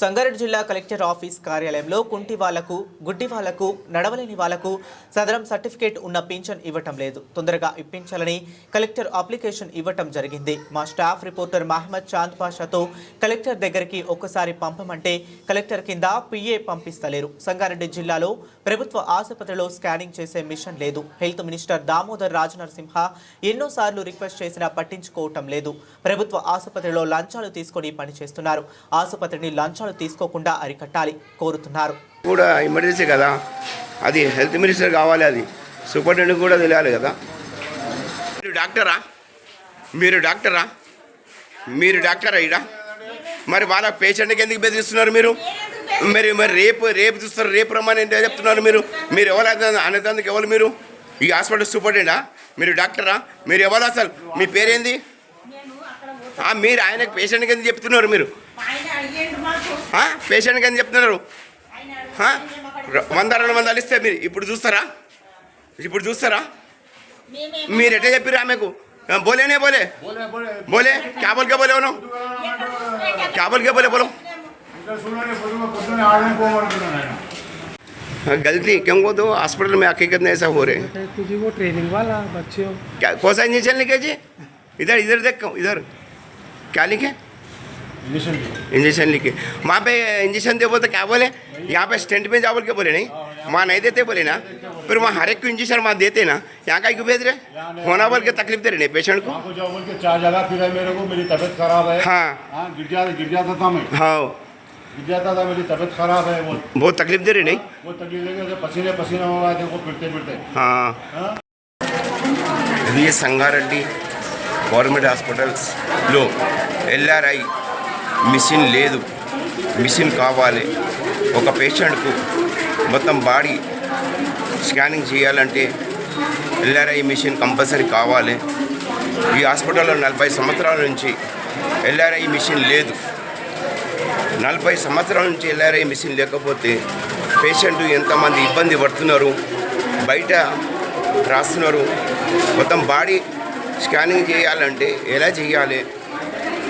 సంగారెడ్డి జిల్లా collector office కార్యాలయంలో కుంటి వాళ్ళకు గుడ్డి వాళ్ళకు నడవలేని వాళ్ళకు సదరం సర్టిఫికేట్ ఉన్న పింఛన్ ఇవ్వటం లేదు. తొందరగా ఇప్పించాలని కలెక్టర్ అప్లికేషన్ ఇవ్వటం జరిగింది. మా స్టాఫ్ రిపోర్టర్ మహమ్మద్ చాంద్ పాషాతో కలెక్టర్ దగ్గరికి ఒక్కసారి పంపమంటే కలెక్టర్ కింద పిఏ పంపిస్తలేరు. సంగారెడ్డి జిల్లాలో ప్రభుత్వ ఆసుపత్రిలో స్కానింగ్ చేసే మిషన్ లేదు. హెల్త్ మినిస్టర్ దామోదర్ రాజ్ నరసింహ ఎన్నోసార్లు రిక్వెస్ట్ చేసినా పట్టించుకోవటం లేదు. ప్రభుత్వ ఆసుపత్రిలో లంచాలు తీసుకొని పనిచేస్తున్నారు. ఆసుపత్రిని లంచాలు తీసుకోకుండా అరికట్టాలి కోరుతున్నారు. కూడా ఎమర్జెన్సీ కదా. అది హెల్త్ మినిస్టర్ కావాలి అది. సూపరింటెండెంట్ కూడా తెలియాలి కదా. మీరు డాక్టరా మీరు డాక్టరా మీరు డాక్టరా ఈడ? మరి వాళ్ళ పేషెంట్కి ఎందుకు బెదిరిస్తున్నారు మీరు? మరి మరి రేపు రేపు చూస్తారు రేపు రమ్మని చెప్తున్నారు మీరు? మీరు ఎవరు అనేందుకు ఎవరు మీరు? ఈ హాస్పిటల్ సూపరింటెండా మీరు డాక్టరా మీరు ఎవరు అసలు? మీ పేరేంది? ఆ, మీరు ఆయనకు పేషెంట్కి ఎందుకు చెప్తున్నారు మీరు? పేషెంట్కి ఎందుకు చెప్తున్నారు ఆ? ర- వంద రెండు వందలు ఇస్తే మీరు ఇప్పుడు చూస్తారా ఇప్పుడు చూస్తారా మీరు ఎట్లా చెప్పారు ఆమెకు ఆ, బోలేనే బోలే బోలే క్యా బోల్ కే బోలే ఉన్నా క్యా బోల్ కే బోలే బోలో ఇంకా చూడండి పొద్దున పొద్దున్నే ఆడనే పోమనుకున్నాను ఆయన हाँ, गलती क्यों को तो हॉस्पिटल में हकीकत में ऐसा हो रहे हैं क्योंकि वो ट्रेनिंग वाला बच्चे हो क्या कौन सा इंजेक्शन लिखे जी इधर इधर देखो इधर क्या लिखे ఇంజక్షన్ इंजेक्शन लिखे। वहाँ पे इंजेक्शन दे बोलते क्या बोले? यहाँ पे स्टेंट में जाओ बोल के बोले नहीं? हाँ, वहाँ नहीं देते बोले ना? फिर वहाँ हर एक को इंजेक्शन वहाँ देते ना? यहाँ का क्यों भेज रहे? होना बोल के तकलीफ़ दे रहे पेशेंट को? चार जगह फिर मेरे को मेरी तबीयत खराब है। हाँ। गिर जाता गिर जाता था मैं। हाँ। गिर जाता था मेरी तबीयत खराब है वो बहुत तकलीफ़ दे रही नहीं? हाँ, वो तकलीफ़ दे पसीने पसीना हो रहा था फिरते फिरते। हाँ।, हाँ? ये संगारेड्डी गवर्नमेंट हॉस्पिटल्स लो एल आर आई। మిషన్ లేదు. మిషన్ కావాలి. ఒక పేషెంట్కు మొత్తం బాడీ స్కానింగ్ చేయాలంటే L R I machine compulsory కావాలి. ఈ హాస్పిటల్లో నలభై సంవత్సరాల నుంచి ఎల్ఆర్ఐ మిషన్ లేదు. నలభై సంవత్సరాల నుంచి ఎల్ఆర్ఐ మిషన్ లేకపోతే పేషెంట్ ఎంతమంది ఇబ్బంది పడుతున్నారు? బయట రాస్తున్నారు. మొత్తం బాడీ స్కానింగ్ చేయాలంటే ఎలా చేయాలి?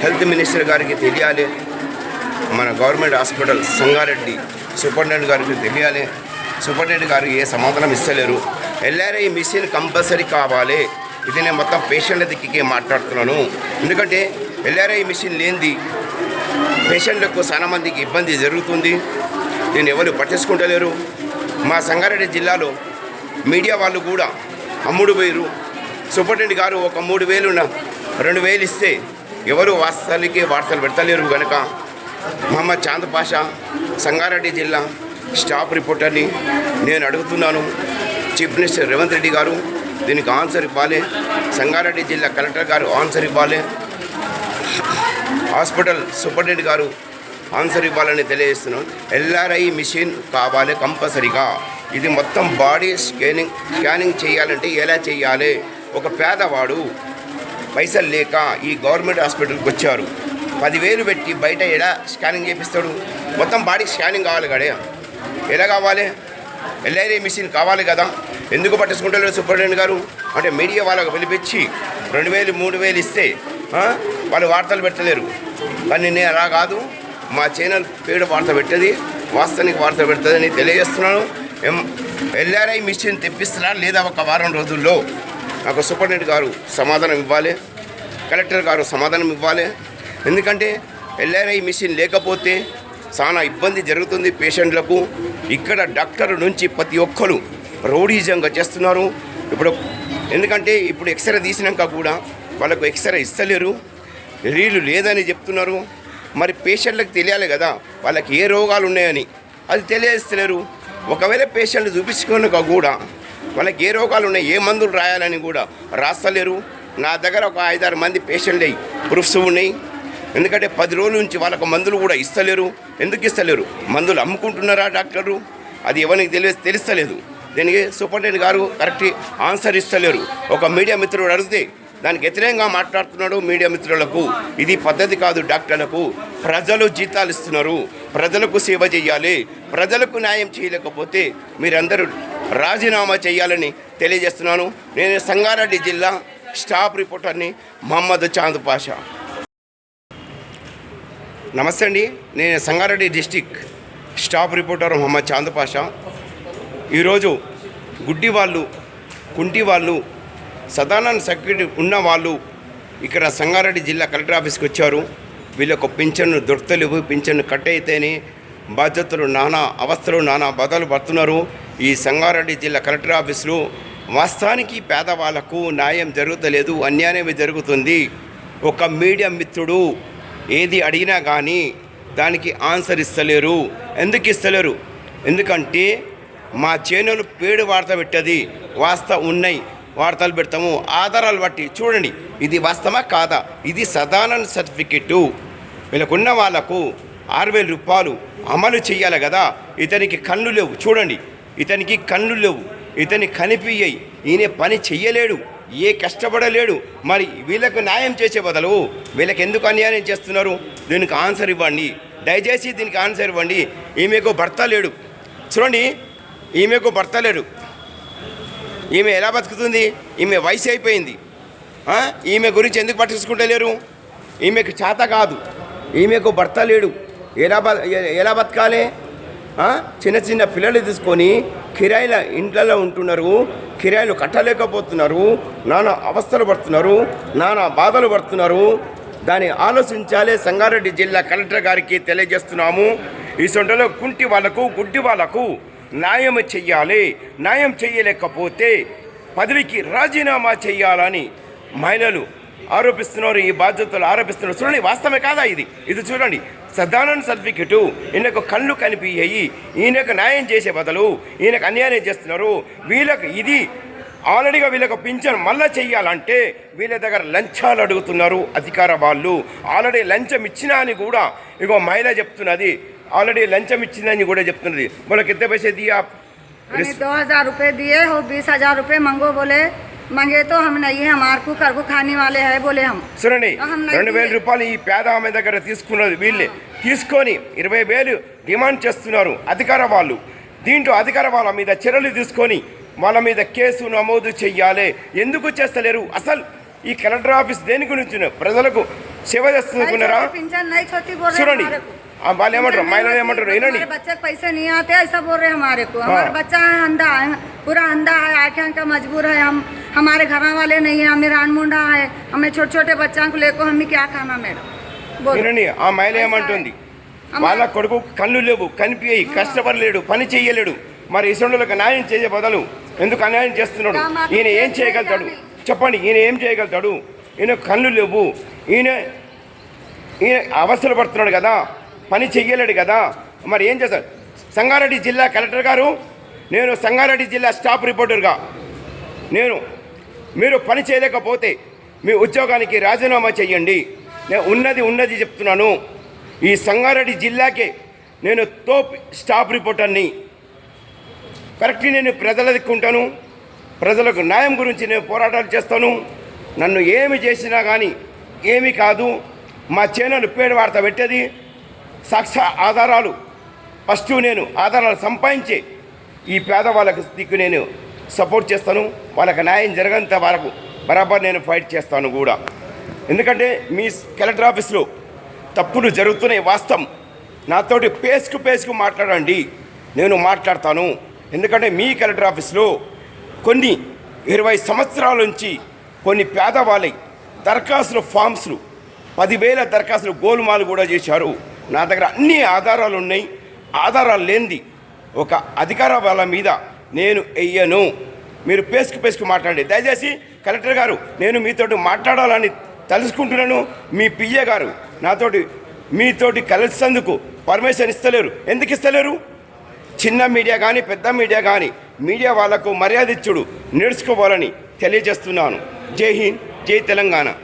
హెల్త్ మినిస్టర్ గారికి తెలియాలి. మన గవర్నమెంట్ హాస్పిటల్ సంగారెడ్డి సూపరింటెండెంట్ గారికి తెలియాలి. సూపరింటెండెంట్ గారికి ఏ సమాధానం ఇస్తలేరు. ఎల్ఆర్ఐ మిషన్ కంపల్సరీ కావాలి. ఇది నేను మొత్తం పేషెంట్ల దిక్కికే మాట్లాడుతున్నాను. ఎందుకంటే ఎల్ఆర్ఐ మిషన్ లేనిది పేషెంట్లకు చాలా మందికి ఇబ్బంది జరుగుతుంది. దీన్ని ఎవరు పట్టించుకుంటలేరు. మా సంగారెడ్డి జిల్లాలో మీడియా వాళ్ళు కూడా అమ్ముడు వేరు సూపరింటెండెంట్ గారు ఒక మూడు వేలు రెండు వేలు ఇస్తే ఎవరు వాస్తవానికి వార్తలు పెడతలేరు కనుక మహమ్మద్ చాంద్ పాషా సంగారెడ్డి జిల్లా స్టాఫ్ రిపోర్టర్ని నేను అడుగుతున్నాను. చీఫ్ మినిస్టర్ రేవంత్ రెడ్డి గారు దీనికి ఆన్సర్ ఇవ్వాలి. సంగారెడ్డి జిల్లా కలెక్టర్ గారు ఆన్సర్ ఇవ్వాలి. హాస్పిటల్ సూపరింటెండెంట్ గారు ఆన్సర్ ఇవ్వాలని తెలియజేస్తున్నాను. ఎల్ఆర్ఐ మిషన్ కావాలి కంపల్సరీగా. ఇది మొత్తం బాడీ స్కానింగ్ స్కానింగ్ చేయాలంటే ఎలా చేయాలి? ఒక పేదవాడు పైసలు లేక ఈ గవర్నమెంట్ హాస్పిటల్కి వచ్చారు. పదివేలు పెట్టి బయట ఎలా స్కానింగ్ చేపిస్తాడు? మొత్తం బాడీ స్కానింగ్ కావాలి కడే ఎలా కావాలి? ఎల్ఐరి మిషన్ కావాలి కదా. ఎందుకు పట్టించుకుంటారు సూపరింటెండెంట్ గారు? అంటే మీడియా వాళ్ళకు పిలిపించి రెండు వేలు మూడు వేలు ఇస్తే వాళ్ళు వార్తలు పెట్టలేరు. కానీ నేను అలా కాదు. మా ఛానల్ పేరు వార్త పెట్టేది వాస్తవానికి వార్త పెడుతుందని తెలియజేస్తున్నాను. ఎం ఎల్ఆర్ఐ మిషన్ తెప్పిస్తున్నా లేదా ఒక వారం రోజుల్లో? నాకు సూపరింటెండెంట్ గారు సమాధానం ఇవ్వాలి. కలెక్టర్ గారు సమాధానం ఇవ్వాలి. ఎందుకంటే ఎల్ఆర్ఐ మిషన్ లేకపోతే చాలా ఇబ్బంది జరుగుతుంది పేషెంట్లకు. ఇక్కడ డాక్టర్ నుంచి ప్రతి ఒక్కరు రౌడీజంగా చేస్తున్నారు. ఇప్పుడు ఎందుకంటే ఇప్పుడు ఎక్స్రే తీసినాక కూడా వాళ్ళకు ఎక్స్రే ఇస్తలేరు. రీలు లేదని చెప్తున్నారు. మరి పేషెంట్లకు తెలియాలి కదా వాళ్ళకి ఏ రోగాలు ఉన్నాయని. అది తెలియజేస్తలేరు. ఒకవేళ పేషెంట్లు చూపించుకున్నాక కూడా వాళ్ళకి ఏ రోగాలు ఉన్నాయి ఏ మందులు రాయాలని కూడా రాస్తలేరు. నా దగ్గర ఒక ఐదారు మంది పేషెంట్ అయ్యి ప్రూఫ్స్ ఉన్నాయి. ఎందుకంటే పది రోజుల నుంచి వాళ్ళకు మందులు కూడా ఇస్తలేరు. ఎందుకు ఇస్తలేరు? మందులు అమ్ముకుంటున్నారా డాక్టరు? అది ఎవరికి తెలియ తెలుస్తలేదు. దీనికి సూపరింటెండెంట్ గారు కరెక్ట్ ఆన్సర్ ఇస్తలేరు. ఒక మీడియా మిత్రుడు అడిగితే దానికి వ్యతిరేకంగా మాట్లాడుతున్నాడు మీడియా మిత్రులకు. ఇది పద్ధతి కాదు డాక్టర్లకు. ప్రజలు జీతాలు ఇస్తున్నారు. ప్రజలకు సేవ చేయాలి. ప్రజలకు న్యాయం చేయలేకపోతే మీరందరూ రాజీనామా చేయాలని తెలియజేస్తున్నాను. నేను సంగారెడ్డి జిల్లా స్టాఫ్ రిపోర్టర్ని మహమ్మద్ చాంద్ పాషా. నమస్తే అండి. నేను Sangareddy district staff reporter Mohammed Chand Pasha. ఈరోజు గుడ్డి వాళ్ళు కుంటి వాళ్ళు సదానంద సెక్యూరిటీ ఉన్న వాళ్ళు ఇక్కడ సంగారెడ్డి జిల్లా కలెక్టర్ ఆఫీస్కి వచ్చారు. వీళ్ళకు పింఛన్ను దొరకలేవు పింఛన్ను కట్ అయితేనే బాధ్యతలు నానా అవస్థలు నానా బాధలు పడుతున్నారు. ఈ సంగారెడ్డి జిల్లా కలెక్టర్ ఆఫీసులో వాస్తవానికి పేదవాళ్ళకు న్యాయం జరుగుతలేదు అన్యాయమే జరుగుతుంది. ఒక మీడియా మిత్రుడు ఏది అడిగినా కానీ దానికి ఆన్సర్ ఇస్తలేరు. ఎందుకు ఇస్తలేరు? ఎందుకంటే మా చేనులు పేడు వార్త పెట్టది వాస్త ఉన్నాయి వార్తలు పెడతాము ఆధారాలు బట్టి చూడండి. ఇది వాస్తవా కాదా? ఇది సదానంద సర్టిఫికెట్టు. వీళ్ళకున్న వాళ్ళకు ఆరు వేల రూపాయలు అమలు చేయాలి కదా ఇతనికి కళ్ళు లేవు. చూడండి. ఇతనికి కళ్ళు లేవు. ఇతని కనిపించాయి ఈయన పని చెయ్యలేడు. ఏ కష్టపడలేడు. మరి వీళ్ళకు న్యాయం చేసే బదులు వీళ్ళకి ఎందుకు అన్యాయం చేస్తున్నారు? దీనికి ఆన్సర్ ఇవ్వండి. దయచేసి దీనికి ఆన్సర్ ఇవ్వండి. ఈమెకు భర్త లేడు. చూడండి. ఈమెకు భర్త లేడు. ఈమె ఎలా బతుకుతుంది? ఈమె వయసు అయిపోయింది. ఈమె గురించి ఎందుకు పట్టించుకుంటలేరు ఈమెకు చేత కాదు. ఈమెకు భర్త లేడు. ఎలా బ ఎలా బతకాలి? చిన్న చిన్న పిల్లలు తీసుకొని కిరాయిల ఇంట్లలో ఉంటున్నారు కిరాయిలు కట్టలేకపోతున్నారు నానా అవస్థలు పడుతున్నారు నానా బాధలు పడుతున్నారు. దాన్ని ఆలోచించాలే సంగారెడ్డి జిల్లా కలెక్టర్ గారికి తెలియజేస్తున్నాము. ఈ సొంటలో కుంటి వాళ్ళకు గుడ్డి వాళ్ళకు న్యాయం చెయ్యాలి. న్యాయం చేయలేకపోతే పదవికి రాజీనామా చేయాలని మహిళలు ఆరోపిస్తున్నారు ఈ బాధ్యతలు ఆరోపిస్తున్నారు. చూడండి వాస్తవమే కాదా ఇది? ఇది చూడండి. సదానంద సర్టిఫికెటు ఈయనకు కళ్ళు కనిపించాయి ఈయనకు న్యాయం చేసే బదులు ఈయనకు అన్యాయం చేస్తున్నారు వీళ్ళకు ఇది ఆల్రెడీగా వీళ్ళకు పింఛన్ మళ్ళా చెయ్యాలంటే వీళ్ళ దగ్గర లంచాలు అడుగుతున్నారు అధికార వాళ్ళు ఆల్రెడీ లంచం ఇచ్చినా అని కూడా ఇగో మహిళ చెప్తున్నది ఆల్రెడీ లంచం ఇచ్చిందని కూడా చెప్తున్నది వాళ్ళకి ఎంత పైసే దియా हमें दो हजार रुपये दिए हो बीस हजार रुपये मंगो बोले मंगे तो हम नहीं है हमारे को कर को खाने वाले है बोले हम చూడండి అహం రెండు వేల నైన్టీ. రూపాయలు ఈ పేద ఆమె దగ్గర తీసుకున్నది వీళ్ళే తీసుకొని ఇరవై వేలు డిమాండ్ చేస్తున్నారు అధికార వాళ్ళు దీంట్లో అధికార వాళ్ళ మీద చర్యలు తీసుకొని వాళ్ళ మీద కేసు నమోదు చెయ్యాలి ఎందుకు చేస్తలేరు అసలు ఈ కలెక్టర్ ఆఫీస్ దేని గురించి ప్రజలకు సేవ नहीं చేస్తున్నారా छोटी पिंचन नहीं छोटी बोल रहे చూడండి हमारे को ఆ వాళ్ళు ఏమంటారు पिंचन మహిళలు नहीं ఏమంటారు होती, వినండి हमारे बच्चे के पैसे नहीं आते ऐसा बोल रहे हमारे को हमारा हाँ। बच्चा है अंधा है पूरा अंधा है आँखें का मजबूर है हम हमारे घर वाले नहीं है हमें रान मुंडा है हमें छोटे छोटे बच्चों को लेकर हमें क्या खाना मेरा बोलो వినండి ఆ మహిళ ఏమంటుంది వాళ్ళ కొడుకు కళ్ళు లేవు కనిపించాయి కష్టపడలేడు పని చెయ్యలేడు మరి ఇసండులకు న్యాయం చేసే బదులు ఎందుకు అన్యాయం చేస్తున్నాడు ఈయన ఏం చేయగలుగుతాడు చెప్పండి ఈయన ఏం చేయగలుగుతాడు ఈయన కళ్ళు లేవు ఈయన ఈయన అవస్థలు పడుతున్నాడు కదా పని చెయ్యలేడు కదా. మరి ఏం చేస్తాడు సంగారెడ్డి జిల్లా కలెక్టర్ గారు నేను సంగారెడ్డి జిల్లా స్టాఫ్ రిపోర్టర్గా. నేను మీరు పని చేయలేకపోతే మీ ఉద్యోగానికి రాజీనామా చేయండి నేను ఉన్నది ఉన్నది చెప్తున్నాను. ఈ సంగారెడ్డి జిల్లాకే నేను తోప్ స్టాఫ్ రిపోర్టర్ని. కరెక్ట్ నేను ప్రజల దిక్కుంటాను ప్రజలకు న్యాయం గురించి నేను పోరాటాలు చేస్తాను. నన్ను ఏమి చేసినా కానీ ఏమి కాదు. మా చేనలు పేరు వార్త పెట్టేది. సాక్షా ఆధారాలు. ఫస్ట్ నేను ఆధారాలు సంపాదించి ఈ పేదవాళ్ళకి దిక్కు నేను సపోర్ట్ చేస్తాను. వాళ్ళకి న్యాయం జరగంత వరకు బరాబర్ నేను ఫైట్ చేస్తాను కూడా. ఎందుకంటే మీ కలెక్టర్ ఆఫీస్లో తప్పులు జరుగుతున్నాయి వాస్తవం. నాతోటి పేస్కు పేస్కు మాట్లాడండి. నేను మాట్లాడతాను. ఎందుకంటే మీ కలెక్టర్ ఆఫీస్లో కొన్ని ఇరవై సంవత్సరాల నుంచి కొన్ని పేదవాళ్ళై దరఖాస్తుల ఫామ్స్లు పదివేల దరఖాస్తులు గోలుమాలు కూడా చేశారు. నా దగ్గర అన్ని ఆధారాలు ఉన్నాయి. ఆధారాలు లేనిది ఒక అధికార వాళ్ళ మీద నేను వెయ్యను మీరు పేసుకు పేసుకు మాట్లాడండి. దయచేసి కలెక్టర్ గారు నేను మీతోటి మాట్లాడాలని తలుసుకుంటున్నాను మీ పిఏ గారు నాతోటి మీతోటి కలిసేందుకు పర్మిషన్ ఇస్తలేరు. ఎందుకు ఇస్తలేరు? చిన్న మీడియా కానీ పెద్ద మీడియా కానీ మీడియా వాళ్ళకు మర్యాద ఇచ్చుడు నేర్చుకోవాలని తెలియజేస్తున్నాను. జై హింద్ జై తెలంగాణ.